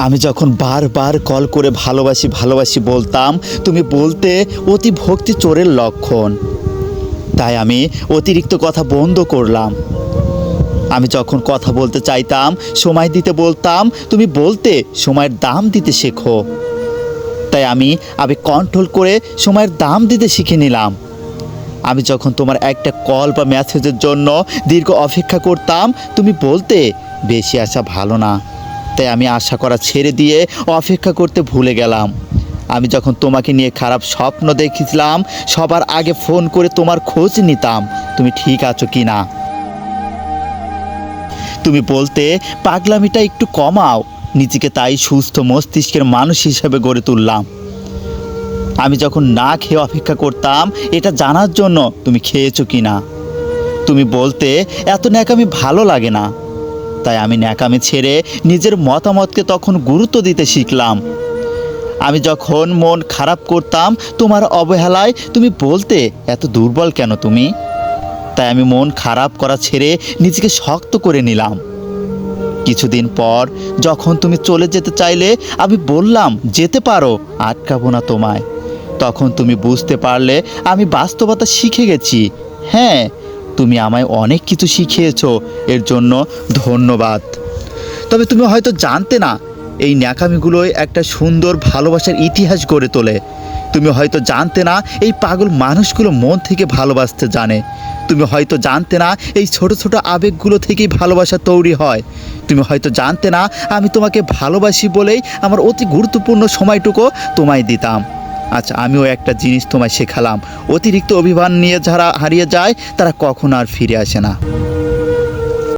আমি যখন বারবার কল করে ভালোবাসি ভালোবাসি বলতাম, তুমি বলতে অতি ভক্তি চোরের লক্ষণ। তাই আমি অতিরিক্ত কথা বন্ধ করলাম। আমি যখন কথা বলতে চাইতাম, সময় দিতে বলতাম, তুমি বলতে সময়ের দাম দিতে শেখো। তাই আমি আবে কন্ট্রোল করে সময়ের দাম দিতে শিখে নিলাম। আমি যখন তোমার একটা কল বা মেসেজের জন্য দীর্ঘ অপেক্ষা করতাম, তুমি বলতে বেশি আসা ভালো না। তাই আমি আশা করা ছেড়ে দিয়ে অপেক্ষা করতে ভুলে গেলাম। আমি যখন তোমাকে নিয়ে খারাপ স্বপ্ন দেখেছিলাম, সবার আগে ফোন করে তোমার খোঁজ নিতাম। তুমি ঠিক আছো কি না? তুমি বলতে, পাগলামিটা একটু কমাও। নিজেকে তাই সুস্থ মস্তিষ্কের মানুষ হিসেবে গড়ে তুললাম। আমি যখন না খেয়ে অপেক্ষা করতাম, এটা জানার জন্য তুমি খেয়েছো কি না? তুমি বলতে, এত ন্যাক আমি ভালো লাগে না। তাই আমি ন্যাকামি ছেড়ে নিজের মতামতকে তখন গুরুত্ব দিতে শিখলাম। আমি যখন মন খারাপ করতাম, তোমার অবহেলায় তুমি বলতে এত দুর্বল কেন তুমি? তাই আমি মন খারাপ করা ছেড়ে নিজেকে শক্ত করে নিলাম। কিছুদিন পর যখন তুমি চলে যেতে চাইলে, আমি বললাম, যেতে পারো, আটকাবো না তোমায়। তখন তুমি বুঝতে পারলে আমি বাস্তবতা শিখে গেছি। হ্যাঁ তুমি আমায় অনেক কিছু শিখিয়েছ, এর জন্য ধন্যবাদ। তবে তুমি হয়তো জানতে না, এই ন্যাকামিগুলোই একটা সুন্দর ভালোবাসার ইতিহাস গড়ে তোলে। তুমি হয়তো জানতে না, এই পাগল মানুষগুলো মন থেকে ভালোবাসতে জানে। তুমি হয়তো জানতে না, এই ছোট ছোট আবেগগুলো থেকেই ভালোবাসা তৈরি হয়। তুমি হয়তো জানতে না, আমি তোমাকে ভালোবাসি বলেই আমার অতি গুরুত্বপূর্ণ সময়টুকু তোমায় দিতাম। আচ্ছা আমিও একটা জিনিস তোমায় শেখালাম। অতিরিক্ত অভিমান নিয়ে যারা হারিয়ে যায়, তারা কখনো আর ফিরে আসে না।